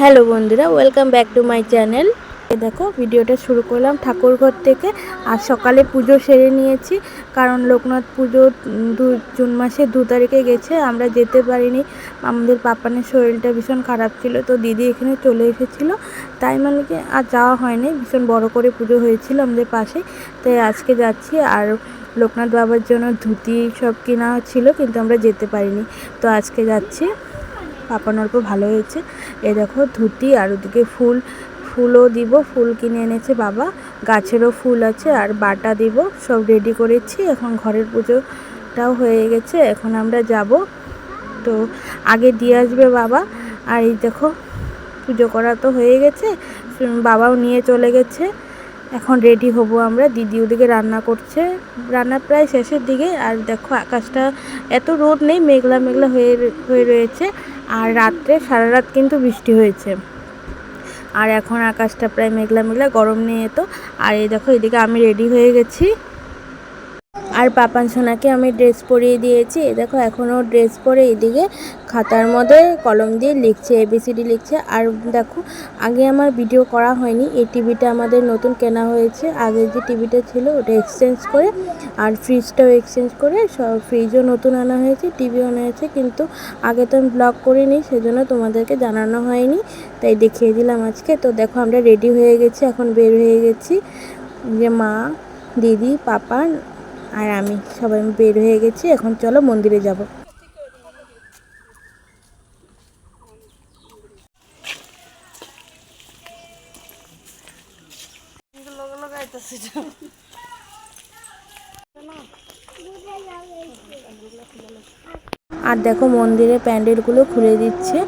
Hello বন্ধুরা welcome back to my channel দেখো, ভিডিওটা শুরু করলাম ঠাকুরঘর থেকে। আর সকালে পুজো সেরে নিয়েছি, কারণ লোকনাথ পুজো দু, জুন মাসে দু তারিখে গেছে, আমরা যেতে পারিনি। আমাদের পাপানের শরীরটা ভীষণ খারাপ ছিল, তো দিদি এখানে চলে এসেছিল। তাই মানে কি আর যাওয়া হয়নি, ভীষণ বড় করে পুজো হয়েছিল আমাদের পাশে। তাই আজকে যাচ্ছি, আর লোকনাথ বাবার জন্য ধুতি সব কেনা ছিল, কিন্তু আমরা যেতে পারিনি। তো আজকে যাচ্ছি। পাপানোর উপর ভালো হয়েছে। এ দেখো ধুতি আর ওদিকে ফুল, ফুলও দিব, ফুল কিনে এনেছে বাবা। গাছেরও ফুল আছে আর বাটা দিব, সব রেডি করেছি। এখন ঘরের পুজোটাও হয়ে গেছে, এখন আমরা যাব। তো আগে দিয়ে আসবে বাবা। আর এই দেখো, পুজো করা তো হয়ে গেছে। বাবাও নিয়ে চলে গেছে। এখন রেডি হব আমরা। দিদি ওদিকে রান্না করছে। রান্না প্রায় শেষের দিকে। আর দেখো আকাশটা এত রোদ নেই, মেঘলা মেঘলা হয়ে হয়ে রয়েছে। আর রাত্রে সারা রাত কিন্তু বৃষ্টি হয়েছে। আর এখন আকাশটা প্রায় মেঘলা মেঘলা, গরম নেই এত। আর এই দেখো এদিকে আমি রেডি হয়ে গেছি। আর পাপান সোনাকে আমি ড্রেস পরিয়ে দিয়েছি। দেখো এখনও ড্রেস পরে এদিকে খাতার মধ্যে কলম দিয়ে লিখছে এবিসিডি লিখছে। আর দেখো, আগে আমার ভিডিও করা হয়নি। এই টিভিটা আমাদের নতুন কেনা হয়েছে। আগে যে টিভিটা ছিল, ওটা এক্সচেঞ্জ করে আর ফ্রিজটাও এক্সচেঞ্জ করে সব ফ্রিজও নতুন আনা হয়েছে, টিভিও আনা হয়েছে। কিন্তু আগে তো আমি ব্লগ করিনি, সেজন্য তোমাদেরকে জানানো হয়নি। তাই দেখিয়ে দিলাম আজকে। তো দেখো, আমরা রেডি হয়ে গেছি, এখন বের হয়ে গেছি। যে মা, দিদি পাপা আর আমি সবাই বের হয়ে গেছি, এখন চলো মন্দিরে যাব। আর দেখো মন্দিরে প্যান্ডেলগুলো খুলে দিচ্ছে,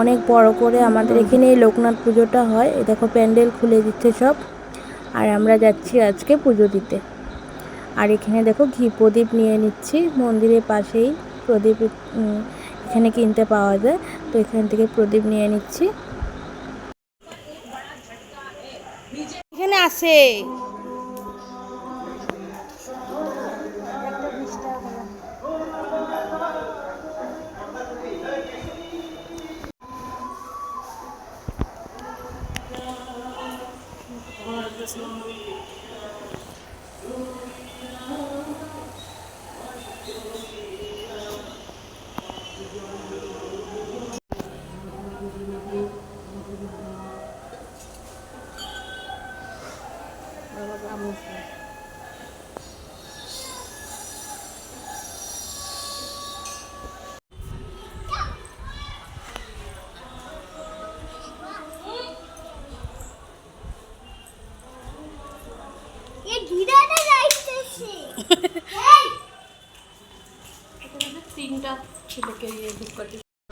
অনেক বড় করে আমাদের এখানে এই লোকনাথ পুজোটা হয়। এই দেখো প্যান্ডেল খুলে দিচ্ছে সব। আর আমরা যাচ্ছি আজকে পুজো দিতে। আর এখানে দেখো ঘি প্রদীপ নিয়ে নিচ্ছি। মন্দিরের পাশেই প্রদীপ এখানে কিনতে পাওয়া যায়। তো এখান থেকে প্রদীপ নিয়ে নিচ্ছি। এখানে আসে। এ ঘিরাটা যাইতেছে এই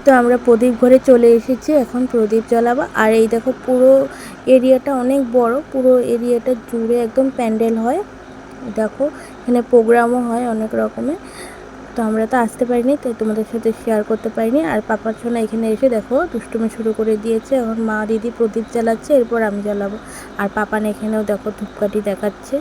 তো আমরা প্রদীপ ঘরে চলে এসেছি, এখন প্রদীপ জ্বালাবো। আর এই দেখো পুরো এরিয়াটা অনেক বড়, পুরো এরিয়াটা জুড়ে একদম প্যান্ডেল হয়। দেখো, এখানে প্রোগ্রামও হয় অনেক রকমের। তো আমরা তো আসতে পারিনি তাই তোমাদের সাথে শেয়ার করতে পারিনি। আর পাপার সোনা এখানে এসে দেখো দুষ্টুমি শুরু করে দিয়েছে। এখন মা দিদি প্রদীপ জ্বালাচ্ছে, এরপর আমি জ্বালাবো। আর পাপান এখানেও দেখো ধূপকাঠি দেখাচ্ছে।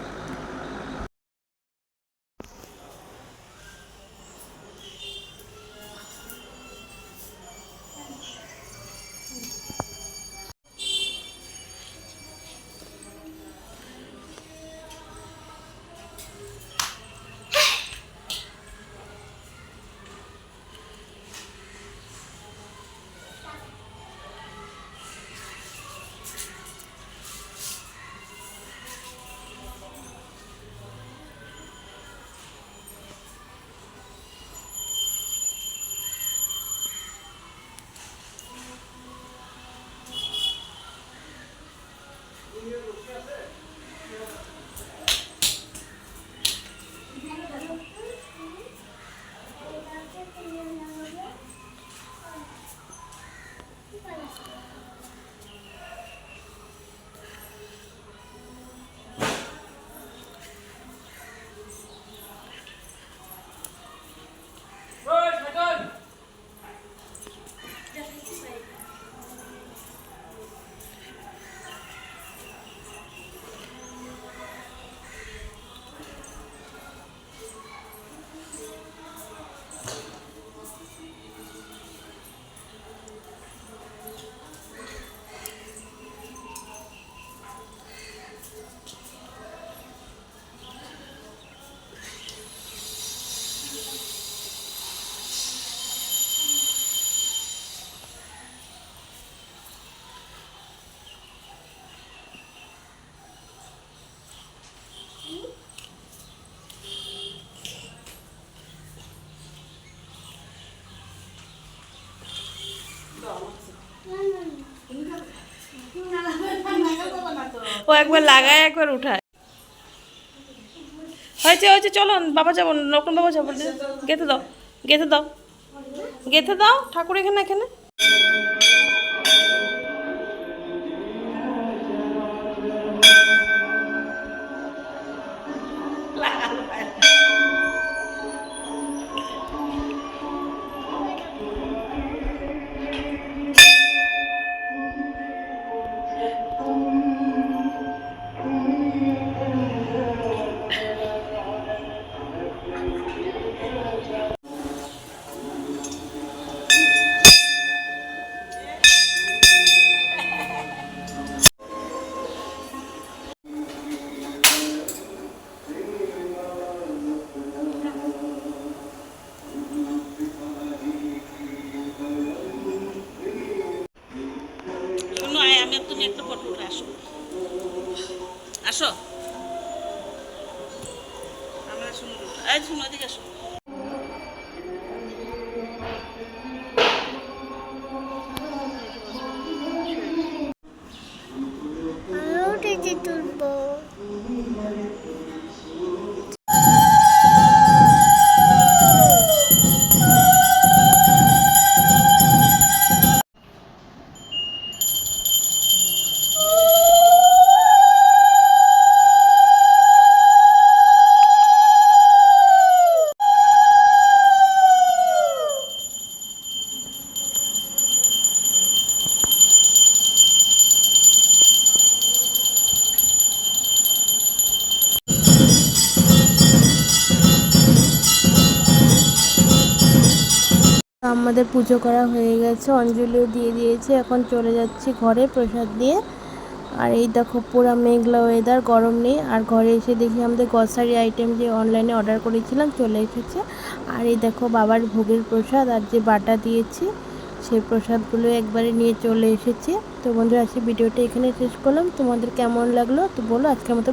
একবার লাগায়, একবার উঠায়। হয়েছে হয়েছে, চলো, বাবা যাব, নতুন বাবা যাব। গেঁথে দাও গেঁথে দাও। গেঁথে দাও, ঠাকুর এখানে এখানে। 哎，从我这个说。আমাদের পুজো করা হয়ে গেছে। অঞ্জলিও দিয়ে দিয়েছে। এখন চলে যাচ্ছি ঘরে প্রসাদ দিয়ে। আর এই দেখো, পুরো মেঘলা ওয়েদার গরম নেই। আর ঘরে এসে দেখি আমাদের গ্রসারি আইটেম যে অনলাইনে অর্ডার করেছিলাম, চলে এসেছে। আর এই দেখো, বাবার ভোগের প্রসাদ আর যে বাটা দিয়েছি, সেই প্রসাদগুলো একবারে নিয়ে চলে এসেছে। তো বন্ধুরা আজকে ভিডিওটা এখানে শেষ করলাম। তোমাদের কেমন লাগল তো বলো। আজকের মতো